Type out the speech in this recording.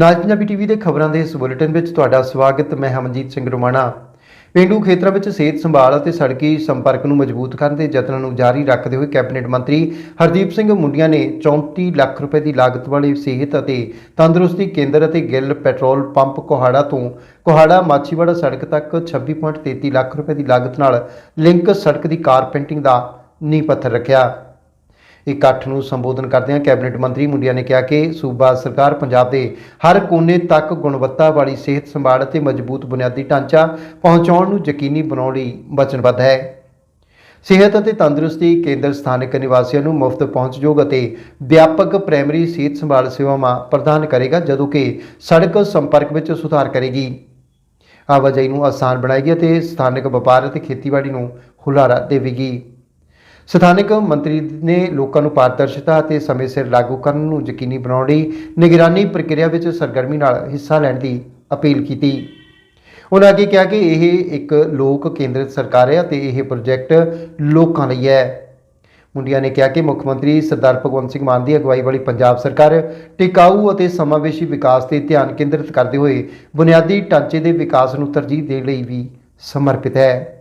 ਨਾਲ ਪੰਜਾਬੀ ਟੀਵੀ ਦੇ ਖਬਰਾਂ ਦੇ ਇਸ ਬੁਲੇਟਿਨ ਵਿੱਚ ਤੁਹਾਡਾ ਸਵਾਗਤ, ਮੈਂ ਹਮਨਜੀਤ ਸਿੰਘ ਰੋਮਾਣਾ। ਪਿੰਡੂ ਖੇਤਰਾਂ ਵਿੱਚ ਸਿਹਤ ਸੰਭਾਲ ਅਤੇ ਸੜਕੀ ਸੰਪਰਕ ਨੂੰ ਮਜ਼ਬੂਤ ਕਰਨ ਦੇ ਯਤਨਾਂ ਨੂੰ ਜਾਰੀ ਰੱਖਦੇ ਹੋਏ ਕੈਬਨਿਟ ਮੰਤਰੀ ਹਰਦੀਪ ਸਿੰਘ ਮੁੰਡੀਆਂ ਨੇ 34 ਲੱਖ ਰੁਪਏ ਦੀ ਲਾਗਤ ਵਾਲੇ ਸਿਹਤ ਅਤੇ ਤੰਦਰੁਸਤੀ ਕੇਂਦਰ ਅਤੇ ਗਿੱਲ ਪੈਟਰੋਲ ਪੰਪ ਕੋਹਾੜਾ ਤੋਂ ਕੋਹਾੜਾ ਮਾਛੀਵਾੜਾ ਸੜਕ ਤੱਕ 26.33 ਲੱਖ ਰੁਪਏ ਦੀ ਲਾਗਤ ਨਾਲ ਲਿੰਕ ਸੜਕ ਦੀ ਕਾਰਪੈਂਟਿੰਗ ਦਾ ਨੀਂਹ ਪੱਥਰ ਰੱਖਿਆ। ਇਕੱਠ ਨੂੰ ਸੰਬੋਧਨ ਕਰਦਿਆਂ ਕੈਬਨਿਟ ਮੰਤਰੀ ਮੁੰਡਿਆ ਨੇ ਕਿਹਾ ਕਿ ਸੂਬਾ ਸਰਕਾਰ ਪੰਜਾਬ ਦੇ ਹਰ ਕੋਨੇ ਤੱਕ ਗੁਣਵੱਤਾ ਵਾਲੀ ਸਿਹਤ ਸੰਭਾਲ ਅਤੇ ਮਜ਼ਬੂਤ ਬੁਨਿਆਦੀ ਢਾਂਚਾ ਪਹੁੰਚਾਉਣ ਨੂੰ ਯਕੀਨੀ ਬਣਾਉਣ ਲਈ ਵਚਨਬੱਧ ਹੈ। ਸਿਹਤ ਅਤੇ ਤੰਦਰੁਸਤੀ ਕੇਂਦਰ ਸਥਾਨਕ ਨਿਵਾਸੀਆਂ ਨੂੰ ਮੁਫਤ ਪਹੁੰਚਯੋਗ ਅਤੇ ਵਿਆਪਕ ਪ੍ਰਾਇਮਰੀ ਸਿਹਤ ਸੰਭਾਲ ਸੇਵਾਵਾਂ ਪ੍ਰਦਾਨ ਕਰੇਗਾ, ਜਦੋਂ ਕਿ ਸੜਕ ਸੰਪਰਕ ਵਿੱਚ ਸੁਧਾਰ ਕਰੇਗੀ। ਆਵਾਜਾਈ ਨੂੰ ਆਸਾਨ ਬਣਾਏਗੀ ਅਤੇ ਸਥਾਨਕ ਵਪਾਰ ਅਤੇ ਖੇਤੀਬਾੜੀ ਨੂੰ ਹੁਲਾਰਾ ਦੇਵੇਗੀ। ਸਥਾਨਕ ਮੰਤਰੀ ਨੇ ਲੋਕਾਂ ਨੂੰ ਪਾਰਦਰਸ਼ਤਾ ਅਤੇ ਸਮੇਂ ਸਿਰ ਲਾਗੂ ਕਰਨ ਨੂੰ ਯਕੀਨੀ ਬਣਾਉਣ ਲਈ ਨਿਗਰਾਨੀ ਪ੍ਰਕਿਰਿਆ ਵਿੱਚ ਸਰਗਰਮੀ ਨਾਲ ਹਿੱਸਾ ਲੈਣ ਦੀ ਅਪੀਲ ਕੀਤੀ। ਉਹਨਾਂ ਅੱਗੇ ਕਿਹਾ ਕਿ ਇਹ ਇੱਕ ਲੋਕ ਕੇਂਦਰਿਤ ਸਰਕਾਰ ਹੈ ਅਤੇ ਇਹ ਪ੍ਰੋਜੈਕਟ ਲੋਕਾਂ ਲਈ ਹੈ। ਮੁੰਡਿਆਂ ਨੇ ਕਿਹਾ ਕਿ ਮੁੱਖ ਮੰਤਰੀ ਸਰਦਾਰ ਭਗਵੰਤ ਸਿੰਘ ਮਾਨ ਦੀ ਅਗਵਾਈ ਵਾਲੀ ਪੰਜਾਬ ਸਰਕਾਰ ਟਿਕਾਊ ਅਤੇ ਸਮਾਵੇਸ਼ੀ ਵਿਕਾਸ ਤੇ ਧਿਆਨ ਕੇਂਦਰਿਤ ਕਰਦੇ ਹੋਏ ਬੁਨਿਆਦੀ ਢਾਂਚੇ ਦੇ ਵਿਕਾਸ ਨੂੰ ਤਰਜੀਹ ਦੇਣ ਲਈ ਵੀ ਸਮਰਪਿਤ ਹੈ।